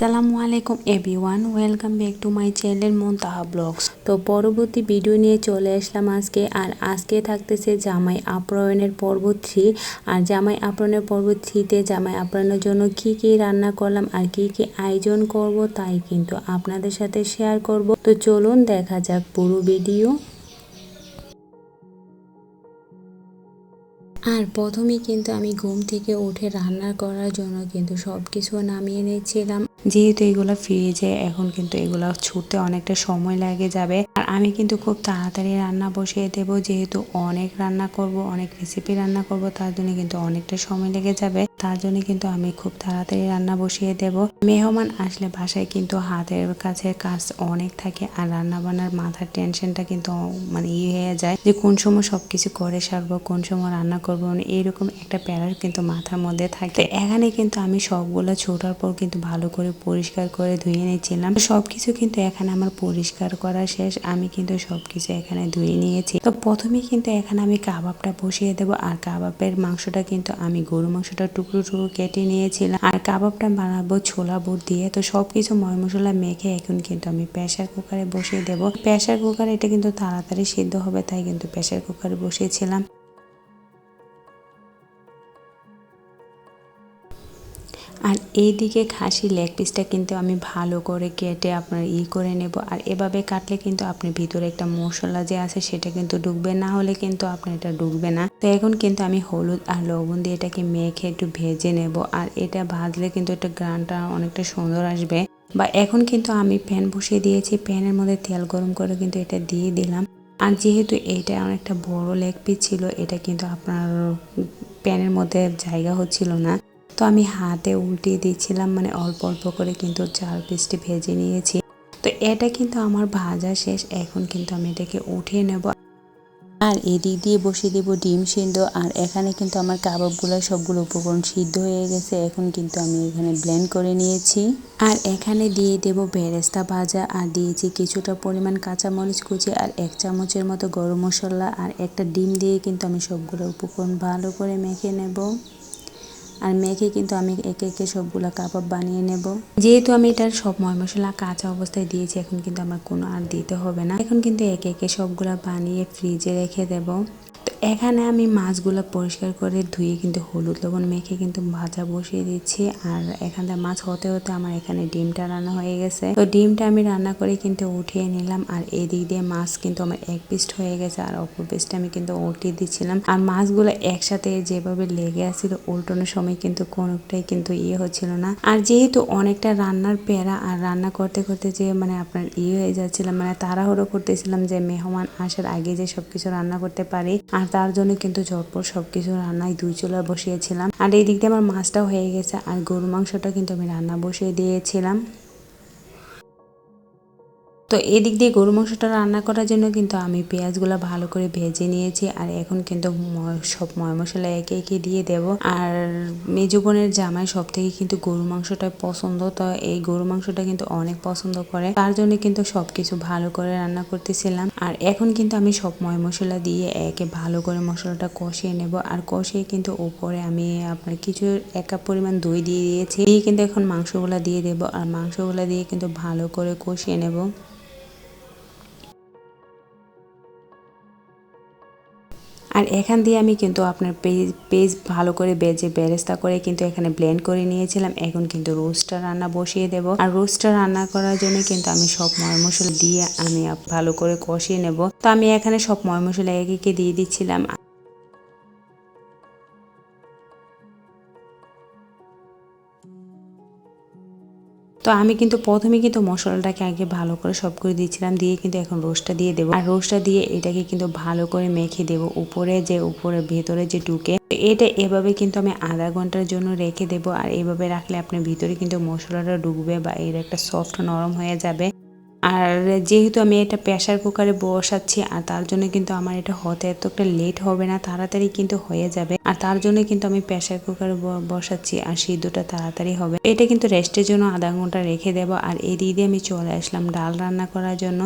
আসসালামু আলাইকুম everyone, welcome back to my channel Montaha blogs. তো পরবর্তী ভিডিও নিয়ে চলে আসলাম আজকে, আর আজকে থাকতেছে জামাই আপ্যায়নের পর্ব থ্রি। আর জামাই আপ্যায়নের পর্ব থ্রিতে জামাই আপ্যায়নের জন্য কি কি রান্না করলাম আর কি কি আয়োজন করব তাই কিন্তু আপনাদের সাথে শেয়ার করব। তো চলুন দেখা যাক পুরো ভিডিও। আর প্রথমেই কিন্তু আমি ঘুম থেকে উঠে রান্না করার জন্য কিন্তু সব কিছু নামিয়ে নিয়েছিলাম যেহেতু এগুলো ফ্রিজে এখন কিন্তু এগুলো ছুটতে অনেকটা সময় লাগে যাবে। আর আমি কিন্তু খুব তাড়াতাড়ি রান্না বসিয়ে দেবো, যেহেতু অনেক রান্না করব, অনেক রেসিপি রান্না করব, তার জন্য কিন্তু অনেকটা সময় লেগে যাবে। তার জন্য কিন্তু আমি খুব তাড়াতাড়ি রান্না বসিয়ে দেব। মেহমান আসলে বাসায় কিন্তু হাতের কাছে কাজ অনেক থাকে আর রান্না বান্নার মাথার টেনশনটা কিন্তু মানে ইয়ে হয়ে যায় যে কোন সময় সবকিছু করে সারবো, কোন সময় রান্না করব মানে এইরকম একটা প্যারার কিন্তু মাথার মধ্যে থাকে। এখানে কিন্তু আমি সবগুলো ছোটার পর কিন্তু ভালো করে পরিষ্কার করে ধুয়ে নিয়েছিলাম। সবকিছু কিন্তু এখানে আমার পরিষ্কার করা শেষ। আমি কিন্তু সবকিছু এখানে ধুয়ে নিয়েছি। তো প্রথমে কিন্তু এখানে আমি কাবাবটা বসিয়ে দেবো আর কাবাবের মাংসটা কিন্তু আমি গরু মাংসটা টুকরো টুকরো কেটে নিয়েছিলাম। আর কাবাবটা বানাবো ছোলা বুট দিয়ে, তো সবকিছু ময় মশলা মেখে এখন কিন্তু আমি প্রেশার কুকারে বসিয়ে দেবো। প্রেশার কুকারে এটা কিন্তু তাড়াতাড়ি সিদ্ধ হবে, তাই কিন্তু প্রেশার কুকারে বসিয়েছিলাম। আর এইদিকে খাসি লেগ পিসটা কিন্তু আমি ভালো করে কেটে আপনার ই করে নেব। আর এভাবে কাটলে কিন্তু আপনি ভিতরে একটা মশলা যে আছে সেটা কিন্তু ঢুকবে না হলে কিন্তু আপনার এটা ঢুকবে না। তো এখন কিন্তু আমি হলুদ আর লবণ দিয়ে এটাকে মেখে একটু ভেজে নেব। আর এটা ভাজলে কিন্তু একটা গ্রানটা অনেকটা সুন্দর আসবে। বা এখন কিন্তু আমি প্যান বসিয়ে দিয়েছি, প্যানের মধ্যে তেল গরম করে কিন্তু এটা দিয়ে দিলাম। আর যেহেতু এটা অনেকটা বড় লেগ পিস ছিল, এটা কিন্তু আপনার প্যানের মধ্যে জায়গা হচ্ছিল না। তো আমি হাতে উল্টিয়ে দিয়েছিলাম মানে অল্প অল্প করে কিন্তু চার পিসটি ভেজে নিয়েছি। তো এটা কিন্তু আমার ভাজা শেষ, এখন কিন্তু আমি এটাকে উঠিয়ে নেব। আর এদিক দিয়ে বসিয়ে দেবো ডিম সিদ্ধ, আর এখানে কিন্তু আমার কাবাবগুলো সবগুলো উপকরণ সিদ্ধ হয়ে গেছে, এখন কিন্তু আমি এখানে ব্লেন্ড করে নিয়েছি। আর এখানে দিয়ে দেব বেরেস্তা ভাজা, আর দিয়েছি কিছুটা পরিমাণ কাঁচামরিচ কুচি, আর এক চামচের মতো গরম মশলা, আর একটা ডিম দিয়ে কিন্তু আমি সবগুলো উপকরণ ভালো করে মেখে নেব। আর মেখে কিন্তু আমি একে একে সবগুলো কাবাব বানিয়ে নেব। যেহেতু আমি এটার সব ময় মশলা কাঁচা অবস্থায় দিয়েছি, এখন কিন্তু আমার কোনো আর দিতে হবে না। এখন কিন্তু একে একে সবগুলো বানিয়ে ফ্রিজে রেখে দেবো। এখানে আমি মাছগুলো পরিষ্কার করে ধুয়ে কিন্তু হলুদ লবণ মেখে কিন্তু ভাজা বসিয়ে দিচ্ছি। আর এখান থেকে মাছ হতে হতে আমার এখানে ডিমটা রান্না হয়ে গেছে। তো ডিমটা আমি রান্না করে কিন্তু উঠিয়ে নিলাম। আর এদিক দিয়ে মাছ কিন্তু আমার এক পিস্ট হয়ে গেছে আর অপর পিসটা আমি কিন্তু উল্টিয়ে দিচ্ছিলাম। আর মাছগুলো একসাথে যেভাবে লেগে আসছিল উল্টানোর সময় কিন্তু কোনোটাই কিন্তু ইয়ে হচ্ছিল না। আর যেহেতু অনেকটা রান্নার পেরা আর রান্না করতে করতে যে মানে আপনার ইয়ে হয়ে যাচ্ছিলাম মানে তাড়াহুড়ো করতেছিলাম যে মেহমান আসার আগে যে সবকিছু রান্না করতে পারি। আর তার জন্য কিন্তু ঝটপট সব কিছু রান্নায় দুই চুলা বসিয়েছিলাম। আর এই দিক দিয়ে আমার মাছটাও হয়ে গেছে। আর গরু মাংসটা কিন্তু আমি রান্না বসিয়ে দিয়েছিলাম। তো এদিক দিয়ে গরু মাংসটা রান্না করার জন্য কিন্তু আমি পেঁয়াজগুলো ভালো করে ভেজে নিয়েছি। আর এখন কিন্তু সব ময় মশলা একে একে দিয়ে দেব। আর মেজু বোনের জামাই সব থেকে কিন্তু গরু মাংসটা পছন্দ। তো এই গরু মাংসটা কিন্তু অনেক পছন্দ করে। তার জন্য কিন্তু সব কিছু ভালো করে রান্না করতেছিলাম। আর এখন কিন্তু আমি সব ময় মশলা দিয়ে একে ভালো করে মশলাটা কষিয়ে নেব। আর কষিয়ে কিন্তু উপরে আমি আপনার কিছু, এক কাপ পরিমাণ দই দিয়ে দিয়েছি। দিয়ে কিন্তু এখন মাংসগুলা দিয়ে দেব। আর মাংসগুলা দিয়ে কিন্তু ভালো করে কষিয়ে নেব। আর এখান দিয়ে আমি কিন্তু আপনার পেজ পেজ ভালো করে বেজে বেরেস্তা করে কিন্তু এখানে ব্লেন্ড করে নিয়েছিলাম। এখন কিন্তু রোস্টটা রান্না বসিয়ে দেব। আর রোস্টটা রান্না করার জন্য কিন্তু আমি সব ময় মশলা দিয়ে আমি ভালো করে কষিয়ে নেব। তো আমি এখানে সব ময় মশলা একে একে দিয়ে দিচ্ছিলাম। তো আমি কিন্তু প্রথমে কিন্তু মশলাটাকে আগে ভালো করে সব করে দিয়েছিলাম, দিয়ে কিন্তু এখন রোস্টটা দিয়ে দেবো। আর রোস্টটা দিয়ে এটাকে কিন্তু ভালো করে মেখে দেবো উপরে যে উপরে ভেতরে যে ঢুকে এটা এভাবে কিন্তু আমি আধা ঘণ্টার জন্য রেখে দেবো, আর এভাবে রাখলে আপনার ভিতরে কিন্তু মশলাটা ঢুকবে বা এর একটা সফট নরম হয়ে যাবে। আর যেহেতু আমি এটা প্রেশার কুকারে বসাচ্ছি, আর তার জন্য কিন্তু আমার এটা হতে এত একটা লেট হবে না, তাড়াতাড়ি কিন্তু হয়ে যাবে। আর তার জন্য কিন্তু আমি প্রেশার কুকারে বসাচ্ছি, আর সিদ্ধটা তাড়াতাড়ি হবে। এটা কিন্তু রেস্টের জন্য আধা ঘণ্টা রেখে দেবো, আর এই দিয়ে আমি চলে আসলাম ডাল রান্না করার জন্য।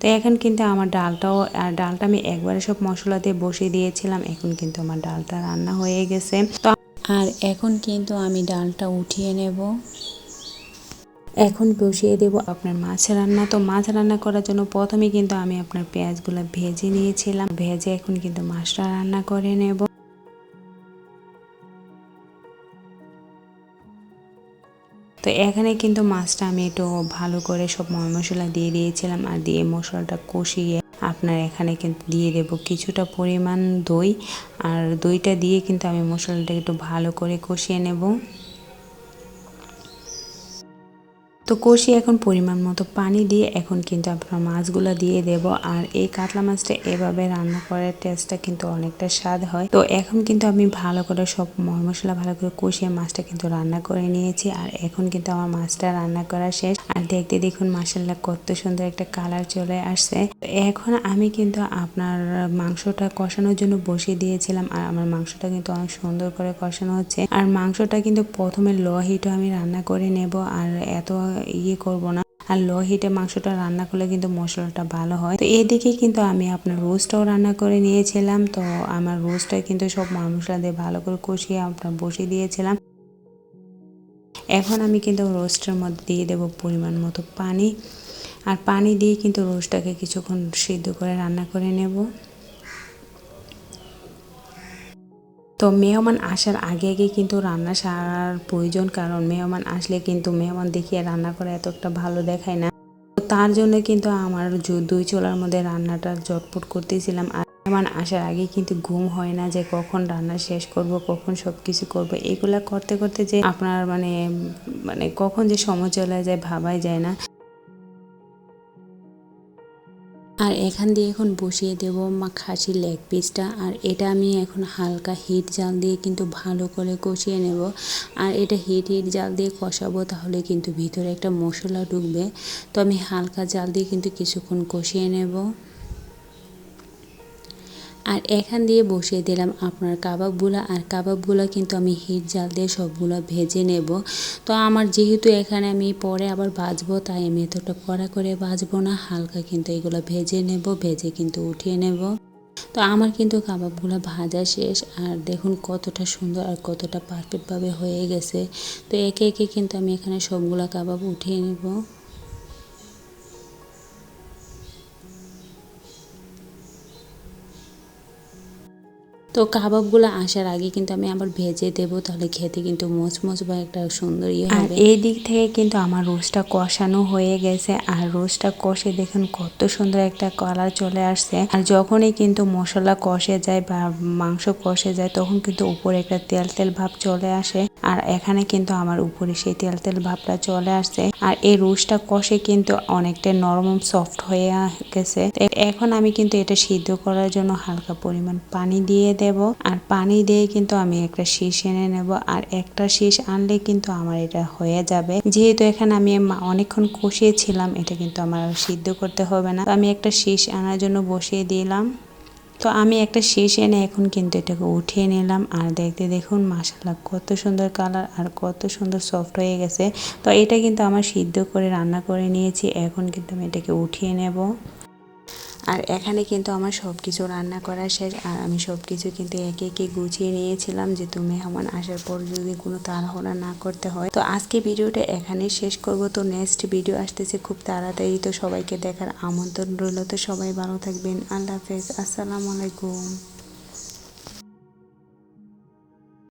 তো এখন কিন্তু আমার ডালটাও, আর ডালটা আমি একবারে সব মশলা দিয়ে বসিয়ে দিয়েছিলাম, এখন কিন্তু আমার ডালটা রান্না হয়ে গেছে। তো আর এখন কিন্তু আমি ডালটা উঠিয়ে নেব। এখন বসিয়ে দেব আপনার মাছ রান্না। তো মাছ রান্না করার জন্য প্রথমে কিন্তু আমি আপনার পেঁয়াজগুলো ভেজে নিয়েছিলাম। ভেজে এখন কিন্তু মাছটা রান্না করে নেব। তো এখানে কিন্তু মাছটা আমি একটু ভালো করে সব মশলা দিয়ে দিয়েছিলাম আর দিয়ে মশলাটা কষিয়ে আপনার এখানে কিন্তু দিয়ে দেব কিছুটা পরিমাণ দই। আর দইটা দিয়ে কিন্তু আমি মশলাটা একটু ভালো করে কষিয়ে নেব। তো কষি এখন পরিমাণ মতো পানি দিয়ে এখন কিন্তু আপনার মাছগুলো দিয়ে দেব। আর এই কাতলা মাছটা এভাবে রান্না করার টেস্টটা কিন্তু অনেকটা স্বাদ হয়। তো এখন কিন্তু আমি ভালো করে সব মশলা ভালো করে কষিয়ে মাছটা কিন্তু রান্না করে নিয়েছি। আর এখন কিন্তু আমার মাছটা রান্না করা শেষ। আর দেখতে দেখুন মাসাল্লাহ কত সুন্দর একটা কালার চলে আসছে। এখন আমি কিন্তু আপনার মাংসটা কষানোর জন্য বসিয়ে দিয়েছিলাম। আর আমার মাংসটা কিন্তু অনেক সুন্দর করে কষানো হচ্ছে। আর মাংসটা কিন্তু প্রথমে লো হিটে আমি রান্না করে নেব। আর এত ইয়ে করব না। আর লো হিটে মাংসটা রান্না করলে কিন্তু মশলাটা ভালো হয়। তো এদিকে কিন্তু আমি আপনার রোস্টটাও রান্না করে নিয়েছিলাম। তো আমার রোস্টটা কিন্তু সব মশলা দিয়ে ভালো করে কষিয়ে আপনার বসিয়ে দিয়েছিলাম। এখন আমি কিন্তু রোস্টের মধ্যে দিয়ে দেব পরিমাণ মতো পানি। আর পানি দিয়ে কিন্তু রোস্টটাকে কিছুক্ষণ সিদ্ধ করে রান্না করে নেব। তো মেহমান আসার আগে আগে কিন্তু রান্না সারার প্রয়োজন, কারণ মেহমান আসলে কিন্তু মেহমান দেখিয়ে রান্না করা এত একটা ভালো দেখায় না। তো তার জন্য কিন্তু আমার দুই চোলার মধ্যে রান্নাটা জটপট করতেছিলাম। আর মেহমান আসার আগে কিন্তু ঘুম হয় না যে কখন রান্না শেষ করব, কখন সব কিছু করব। এগুলা করতে করতে যে আপনার মানে মানে কখন যে সময় চলে যায় ভাবাই যায় না। আর এখান দিয়ে এখন বসিয়ে দেব মা খাসির লেগ পিসটা আর এটা আমি এখন হালকা হিট জাল দিয়ে কিন্তু ভালো করে কষিয়ে নেব। আর এটা হিট হিট জাল দিয়ে কষাবো তাহলে কিন্তু ভিতরে একটা মশলা ঢুকবে। তো আমি হালকা জাল দিয়ে কিন্তু কিছুক্ষণ কষিয়ে নেব। আর এখান দিয়ে বসিয়ে দিলাম আপনার কাবাবগুলো। আর কাবাবগুলো কিন্তু আমি হিট জাল দিয়ে সবগুলো ভেজে নেব। তো আমার যেহেতু এখানে আমি পরে আবার ভাজবো, তাই আমি এতটা কড়া করে ভাজবো না। হালকা কিন্তু এগুলো ভেজে নেব, ভেজে কিন্তু উঠিয়ে নেব। তো আমার কিন্তু কাবাবগুলো ভাজা শেষ। আর দেখুন কতটা সুন্দর আর কতটা পারফেক্টভাবে হয়ে গেছে। তো একে একে কিন্তু আমি এখানে সবগুলো কাবাব উঠিয়ে নেব। তো কাবাবগুলো আসার আগে কিন্তু আমি আবার ভেজে দেব তাহলে খেতে কিন্তু মোচমোচ বা একটা সুন্দর ইয়ে আর এই দিক থেকে কিন্তু আমার রোস্টটা কষানো হয়ে গেছে আর রোস্টটা কষে দেখুন কত সুন্দর একটা কালার চলে আসছে। আর যখনই কিন্তু মশলা কষে যায় বা মাংস কষে যায় তখন কিন্তু উপরে একটা তেল তেল ভাব চলে আসে। আর এখানে কিন্তু আমার উপরে সেই তেল তেল ভাবটা চলে আসছে। আর এই রোস্টটা কষে কিন্তু অনেকটা নরম সফট হয়ে গেছে। এখন আমি কিন্তু এটা সিদ্ধ করার জন্য হালকা পরিমাণ পানি দিয়ে দেব। আর পানি দিয়ে কিন্তু আমি একটা শীষ এনে নেব। আর একটা শীষ আনলে কিন্তু আমার এটা হয়ে যাবে। যেহেতু এখানে আমি অনেকক্ষণ কষিয়েছিলাম, এটা কিন্তু আমার সিদ্ধ করতে হবে না। আমি একটা শীষ আনার জন্য বসিয়ে দিলাম। তো আমি একটা শেষ এনে এখন কিন্তু এটাকে উঠিয়ে নিলাম। আর দেখতে দেখুন মাসাল্লাহ কত সুন্দর কালার আর কত সুন্দর সফট হয়ে গেছে। তো এটা কিন্তু আমার সিদ্ধ করে রান্না করে নিয়েছি। এখন কিন্তু আমি এটাকে উঠিয়ে নেব। আর এখানে কিন্তু আমার সব কিছু রান্না করা শেষ। আর আমি সব কিছু কিন্তু একে একে গুছিয়ে নিয়েছিলাম যে তুমি মেহমান আসার পর যদি কোনো তাড়াহুড়া না করতে হয়। তো আজকে ভিডিওটা এখানে শেষ করব। তো নেক্সট ভিডিও আসতেছে খুব তাড়াতাড়ি। তো সবাইকে দেখার আমন্ত্রণ রইল। তো সবাই ভালো থাকবেন। আল্লাহ হাফেজ। আসসালামু আলাইকুম।